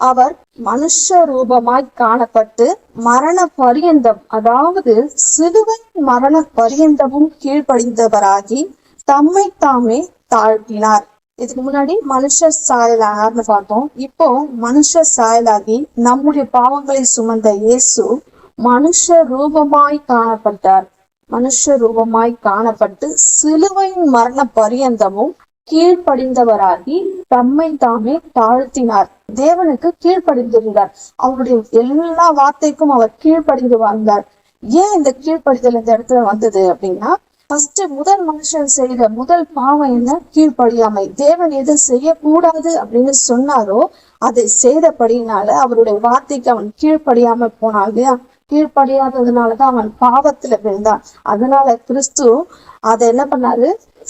அவர் மனுஷ ரூபமாய் காணப்பட்டு மரண பரியந்தம் அதாவது சிலுவை மரண பரியந்தமும் கீழ்ப்படிந்தவராகி தம்மை தாமே தாழ்த்தினார். இதுக்கு முன்னாடி மனுஷ சாயலாகார்னு பார்த்தோம். இப்போ மனுஷ சாயலாகி நம்முடைய பாவங்களை சுமந்த இயேசு மனுஷ ரூபமாய் காணப்பட்டார். மனுஷ ரூபமாய் காணப்பட்டு சிலுவையின் மரண பரியந்தமும் கீழ்ப்படிந்தவராகி தம்மை தாமே தாழ்த்தினார். தேவனுக்கு கீழ்ப்படிந்திருந்தார். அவருடைய எல்லா வார்த்தைக்கும் அவர் கீழ்ப்படிந்து வாழ்ந்தார். ஏன் இந்த கீழ்ப்படிதல் இந்த இடத்துல வந்தது அப்படின்னா ஃபர்ஸ்ட் முதல் மனுஷன் செய்த முதல் பாவம் என்ன? கீழ்ப்படியாமை. தேவன் எது செய்யக்கூடாது அப்படின்னு சொன்னாரோ அதை செய்தபடினால அவருடைய வார்த்தைக்கு அவன் கீழ்ப்படியாம போனான் இல்லையா? கீழ்ப்படியாததுனாலதான் அவன் பாவத்துல விழுந்தான். அதனால கிறிஸ்து அதை என்ன பண்ணாரு?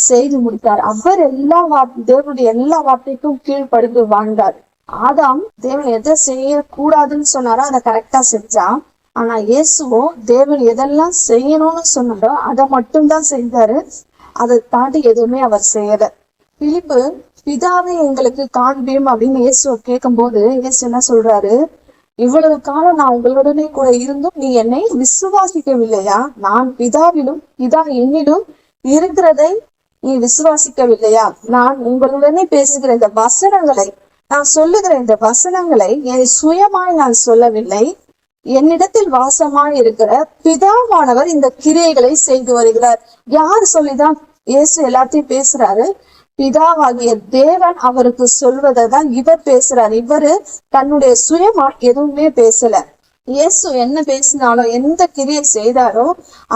செய்து முடித்தார். அவர் எல்லா வார்த்தை தேவனுடைய எல்லா வார்த்தைக்கும் கீழ்ப்படிந்து வாழ்ந்தார். ஆதாம் தேவன் எதை செய்யக்கூடாதுன்னு சொன்னாரோ அதை கரெக்டா செஞ்சான் ஆனா இயேசுவோ தேவன் எதெல்லாம் செய்யணும்னு சொன்னாரோ அதை மட்டும்தான் செஞ்சாரு. அதை தாண்டி எதுவுமே அவர் செய்யல. பிலிப்பு பிதாவை எங்களுக்கு காண்பியும் அப்படின்னு இயேசுவை கேட்கும்போது இயேசு என்ன சொல்றாரு? இவ்வளவு காலம் நான் உங்களுடனே கூட இருந்தும் நீ என்னை விசுவாசிக்கவில்லையா? நான் பிதாவிலும் பிதா என்னிலும் இருக்கிறதை நீ விசுவாசிக்கவில்லையா? நான் உங்களுடனே பேசுகிற இந்த வசனங்களை நான் சொல்லுகிற இந்த வசனங்களை என் சுயமாய் நான் சொல்லவில்லை. என்னிடத்தில் வாசமாய் இருக்கிற பிதாவானவர் இந்த கிரியைகளை செய்து வருகிறார். யார் சொல்லிதான் இயேசு எல்லாத்தையும் பேசுறாரு? பிதாவாகிய தேவன் அவருக்கு சொல்வதை தான் இவர் பேசுறார். இவரு தன்னுடைய சுயமா எதுவுமே பேசல. இயேசு என்ன பேசினாலும் எந்த கிரியை செய்தாரோ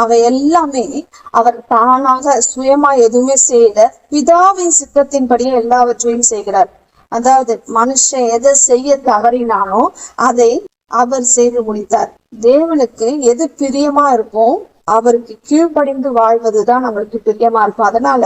அவ எல்லாமே அவர் தானாக சுயமா எதுவுமே செய்யல. பிதாவின் சித்தத்தின்படியே எல்லாவற்றையும் செய்கிறார். அதாவது மனுஷன் எதை செய்ய தவறினானோ அதை அவர் செய்து முடித்தார். தேவனுக்கு எது பிரியமா இருக்கும் அவருக்கு கீழ்ப்படிந்து வாழ்வதுதான் அவருக்கு பிரியமா இருக்கும். அதனால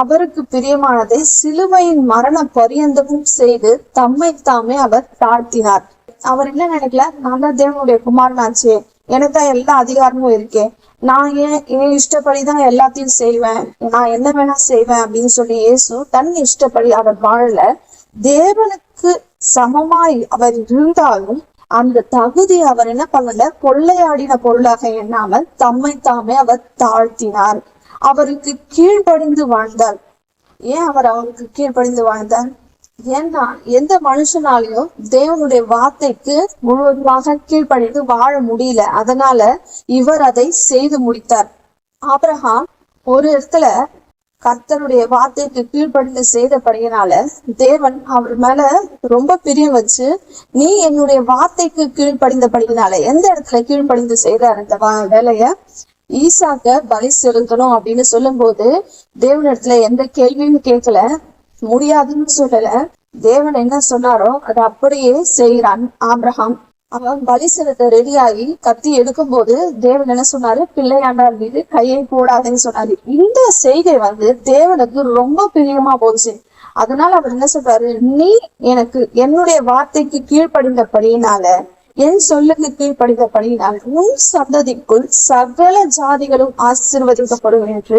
அவருக்கு பிரியமானதை சிலுவையின் மரண பரியந்தமும் செய்து தம்மை தாமே அவர் தாழ்த்தினார். அவர் என்ன நினைக்கல? நான் தான் தேவனுடைய குமாரனாச்சே. எனக்கு தான் எல்லா அதிகாரமும் இருக்கே. நான் ஏன் என் இஷ்டப்படிதான் எல்லாத்தையும் செய்வேன்? நான் என்ன வேணா செய்வேன் அப்படின்னு சொல்லி இயேசு தன் இஷ்டப்படி அவர் வாழல. தேவனுக்கு சமமாய் அவர் இருந்தாலும் அந்த தகுதி அவர் என்ன பண்ணல? கொள்ளையாடின பொருளாக எண்ணாமல் தம்மை தாமே அவர் தாழ்த்தினார். அவருக்கு கீழ்ப்படிந்து வாழ்ந்தார். ஏன் அவர் அவருக்கு கீழ்ப்படிந்து வாழ்ந்தார்? ஏன்னா எந்த மனுஷனாலையும் தேவனுடைய வார்த்தைக்கு முழுவதுமாக கீழ்ப்படிந்து வாழ முடியல. அதனால இவர் அதை செய்து முடித்தார். ஆப்ரஹாம் ஒரு இடத்துல கர்த்தருடைய வார்த்தைக்கு கீழ்படிந்து செய்தபடியினால தேவன் அவர் மேல ரொம்ப பிரியம் வச்சு நீ என்னுடைய வார்த்தைக்கு கீழ்ப்படிந்தபடியினால எந்த இடத்துல கீழ்ப்படிந்து செய்தார் இந்த வா- வேலைய? ஈசாக்க பலி செலுத்தணும் அப்படின்னு சொல்லும் போது தேவன் தேவனிடத்துல எந்த கேள்வியும் கேட்கல முடியாதுன்னு சொல்லல. தேவன் என்ன சொன்னாரோ அதை அப்படியே செய்கிறான் ஆப்ரஹாம் அவன் பலி செலுத்த ரெடியாகி கத்தி எடுக்கும்போது தேவன் என்ன சொன்னாரு? பிள்ளையாண்டார் மீது கையை போடாதுன்னு சொன்னாரு. இந்த செய்கை வந்து தேவனுக்கு ரொம்ப பிரியமா போச்சு. அதனால அவர் என்ன சொல்றாரு? நீ எனக்கு என்னுடைய வார்த்தைக்கு கீழ்ப்படிந்தபடியினால என் சொல்லுக்கு நான் உன் சந்ததிக்குள் சகல ஜாதிகளும் ஆசீர்வதிக்கப்படும் என்று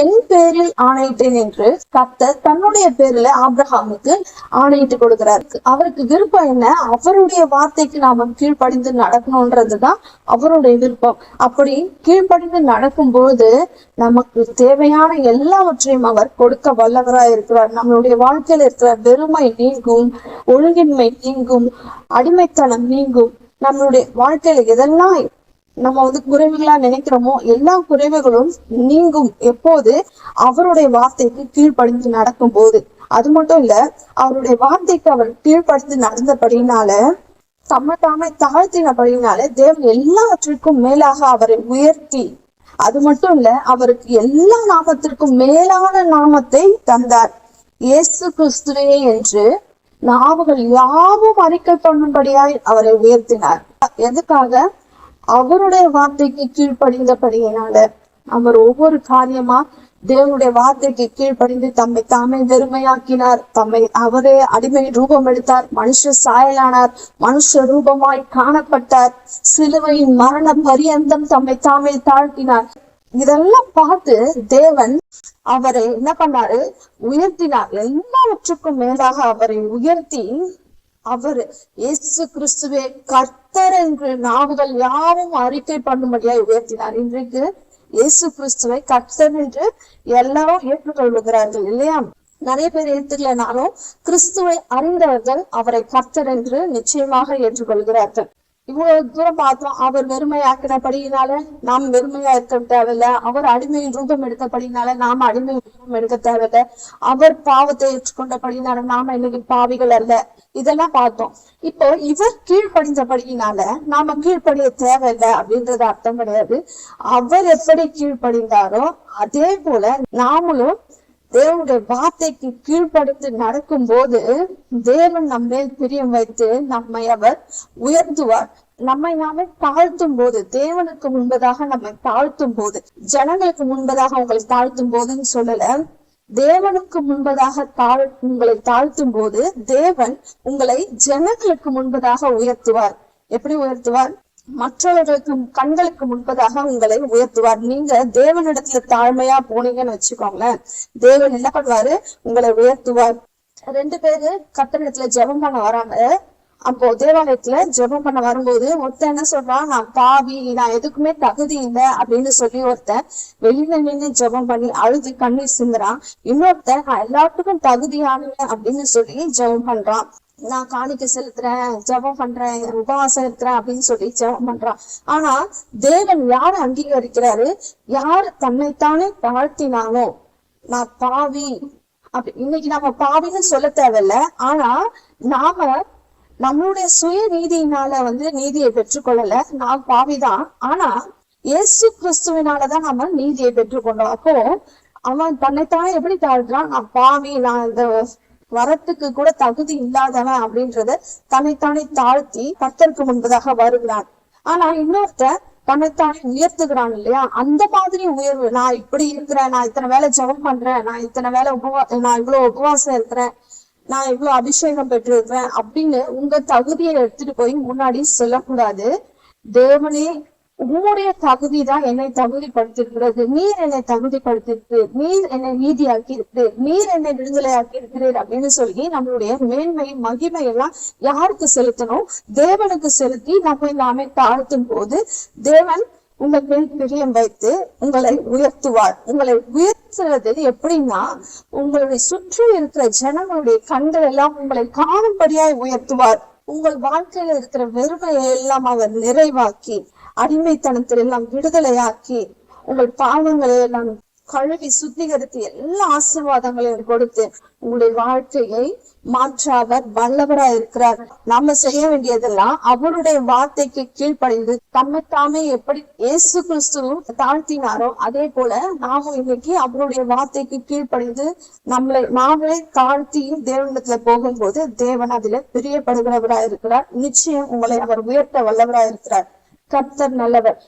என் பேரில் ஆணையிட்டேன் என்று கர்த்தர் தன்னுடைய பேரில் ஆபிரகாமுக்கு ஆணையிட்டு கொடுக்கிறார். அவருக்கு விருப்பம் என்ன? அவருடைய வார்த்தைக்கு நாம கீழ்ப்படிந்து நடக்கணும்ன்றதுதான் அவருடைய விருப்பம். அப்படி கீழ்ப்படிந்து நடக்கும்போது நமக்கு தேவையான எல்லாவற்றையும் அவர் கொடுக்க வல்லவராய் இருக்கிறார். நம்மளுடைய வாழ்க்கையில இருக்கிற வெறுமை நீங்கும் ஒழுங்கின்மை நீங்கும் அடிமைத்தனம் நீங்கும் நம்மளுடைய வாழ்க்கையில எதெல்லாம் நம்ம வந்து குறைவுகளா நினைக்கிறோமோ எல்லா குறைவுகளும் நீங்கும். எப்போது? அவருடைய வார்த்தைக்கு கீழ்ப்படிந்து நடக்கும் போது அது மட்டும் இல்ல அவருடைய வார்த்தைக்கு அவர் கீழ்ப்படிந்து நடந்தபடினால தம்மை தாமே தாழ்த்தினபடினால தேவன் எல்லாவற்றிற்கும் மேலாக அவரை உயர்த்தி அது மட்டும் இல்ல அவருக்கு எல்லா நாமத்திற்கும் மேலான நாமத்தை தந்தார். இயேசு கிறிஸ்துவே என்று நாவுகள் யாவும் அறிக்கை பண்ணும்படியாய் அவரை உயர்த்தினார். எதுக்காக அவருடைய வார்த்தைக்கு கீழ்ப்படிந்தபடியினால அவர் ஒவ்வொரு காரியமா தேவனுடைய வார்த்தைக்கு கீழ்ப்படிந்து தம்மை தாமே வெறுமையாக்கினார். தம்மை அவரே அடிமை ரூபம் எடுத்தார். மனுஷ சாயலானார். மனுஷ ரூபமாய் காணப்பட்டார். சிலுவையின் மரண பரியந்தம் தம்மை தாமே தாழ்த்தினார். இதெல்லாம் பார்த்து தேவன் அவரை என்ன பண்ணாரு? உயர்த்தினார். எல்லாவற்றுக்கும் மேலாக அவரை உயர்த்தி அவர் இயேசு கிறிஸ்துவே கர்த்தர் என்று நாவுகள் யாவும் அறிக்கை பண்ணும்படியாய் உயர்த்தினார். இன்றைக்கு இயேசு கிறிஸ்துவை கர்த்தர் என்று எல்லாரும் ஏற்றுக்கொள்ளுகிறார்கள் இல்லையா? நிறைய பேர் ஏற்றுக்கலனாலும் கிறிஸ்துவை அறிந்தவர்கள் அவரை கர்த்தர் என்று நிச்சயமாக ஏற்றுக்கொள்கிறார்கள். இவ்வளவு தூரம் பார்த்தோம் அவர் வெறுமையாக்கினபடியினால நாம் வெறுமையா இருக்க தேவையில்ல அவர் அடிமையின் ரூபம் எடுத்தபடினால நாம அடிமையின் ரூபம் எடுக்க தேவையில்ல. அவர் பாவத்தை ஏற்றுக்கொண்டபடினால நாம இன்னைக்கு பாவிகள் அல்ல. இதெல்லாம் பார்த்தோம். இப்போ இவர் கீழ்ப்படிந்தபடியினால நாம கீழ்ப்படிய தேவையில்லை அப்படின்றது அர்த்தம் கிடையாது. அவர் எப்படி கீழ்ப்படிந்தாரோ அதே போல நாமளும் தேவனுடைய வார்த்தைக்கு கீழ்ப்படுத்து நடக்கும் போது தேவன் நம்ம மேல் பிரியம் வைத்து நம்மை அவர் உயர்த்துவார். நம்மை நாமே தாழ்த்தும் போது தேவனுக்கு முன்பதாக நம்மை தாழ்த்தும் போது ஜனங்களுக்கு முன்பதாக உங்களை தாழ்த்தும் போதுன்னு சொல்லல. தேவனுக்கு முன்பதாக தாழ் உங்களை தாழ்த்தும் போது தேவன் உங்களை ஜனங்களுக்கு முன்பதாக உயர்த்துவார். எப்படி உயர்த்துவார்? மற்றவர்களுக்கு கண்களுக்கு முன்பதாக உங்களை உயர்த்துவார். நீங்க தேவனிடத்துல தாழ்மையா போனீங்கன்னு வச்சுக்கோங்களேன். தேவன் என்ன பண்ணுவாரு? உங்களை உயர்த்துவார். ரெண்டு பேரு கத்தரிடத்துல ஜெபம் பண்ண வராங்க. அப்போ தேவாலயத்துல ஜெபம் பண்ண வரும்போது ஒருத்தன் என்ன சொல்றான்? நான் பாவி நான் எதுக்குமே தகுதி இல்லை அப்படின்னு சொல்லி ஒருத்தன் வெளியில நின்று ஜெபம் பண்ணி அழுது கண்ணீர் சிந்துறான். இன்னொருத்தன் நான் எல்லாத்துக்கும் தகுதியானவன் அப்படின்னு சொல்லி ஜெபம் பண்றான். நான் காணிக்க செலுத்துறேன் ஜெபம் பண்றேன் உபவாசம் இருக்கிறேன் அப்படின்னு சொல்லி ஜெபம் பண்றான். ஆனா தேவன் யாரை அங்கீகரிக்கிறாரு? யார் தன்னைத்தானே தாழ்த்தினானோ நான் பாவி அப்படி இன்னைக்கு நம்ம பாவின்னு சொல்ல தேவையில்ல. ஆனா நாம நம்மளுடைய சுய நீதியினால வந்து நீதியை பெற்றுக்கொள்ளல நான் பாவிதான். ஆனா இயேசு கிறிஸ்துவினாலதான் நம்ம நீதியை பெற்றுக்கொண்டோம் அப்போ அவன் தன்னைத்தானே எப்படி தாழ்த்துறான் நான் பாவி நான் இந்த வரத்துக்கு கூட தகுதி இல்லாதவன் அப்படின்றத தன்னைத்தானே தாழ்த்தி கர்த்தருக்கு முன்பதாக வருகிறான். ஆனா இன்னொருத்தன் தன்னைத்தானே உயர்த்துகிறான் இல்லையா? அந்த மாதிரி உயர்வு நான் இப்படி இருக்கிறேன் நான் இத்தனை வேலை ஜெபம் பண்றேன் நான் இத்தனை வேலை உபவா நான் இவ்வளவு உபவாசம் இருக்கிறேன் நான் இவ்வளவு அபிஷேகம் பெற்றிருக்கிறேன் அப்படின்னு உங்க தகுதியை எடுத்துட்டு போய் முன்னாடி சொல்லக்கூடாது. தேவனே உங்களுடைய தகுதி தான் என்னை தகுதிப்படுத்திருக்கிறது நீர் என்னை தகுதிப்படுத்திருக்கு நீர் என்னை நீதியாக்கி இருக்கு நீர் என்னை விடுதலையாக்கி இருக்கிறீர் அப்படின்னு சொல்லி நம்மளுடைய மேன்மை மகிமை எல்லாம் யாருக்கு செலுத்தணும்? தேவனுக்கு செலுத்தி நம்மை நாமே தாழ்த்தும் போது தேவன் உங்கள் மேல் பிரியம் வைத்து உங்களை உயர்த்துவார். உங்களை உயர்த்துறது எப்படின்னா உங்களுடைய சுற்றி இருக்கிற ஜனங்களுடைய கண்கள் எல்லாம் உங்களை காணும்படியாய் உயர்த்துவார். உங்கள் வாழ்க்கையில இருக்கிற வெறுமையை எல்லாம் அவர் நிறைவாக்கி அடிமைத்தனத்தில் எல்லாம் விடுதலையாக்கி உங்கள் பாவங்களை எல்லாம் கழுவி சுத்திகரித்து எல்லா ஆசீர்வாதங்களையும் கொடுத்து உங்களுடைய வாழ்க்கையை மாற்ற அவர் வல்லவரா இருக்கிறார். நாம செய்ய வேண்டியதெல்லாம் அவருடைய வார்த்தைக்கு கீழ்ப்படைந்து தம்மை தாமே எப்படி இயேசு கிறிஸ்து தாழ்த்தினாரோ அதே போல நாமும் இன்னைக்கு அவருடைய வார்த்தைக்கு கீழ்ப்படைந்து நம்மளை நாமளே தாழ்த்தி தேவனிடத்துல போகும்போது தேவன் அதுல பிரியப்படுகிறவரா இருக்கிறார். நிச்சயம் உங்களை அவர் உயர்த்த வல்லவரா இருக்கிறார். கர்த்தர் நல்லவர்.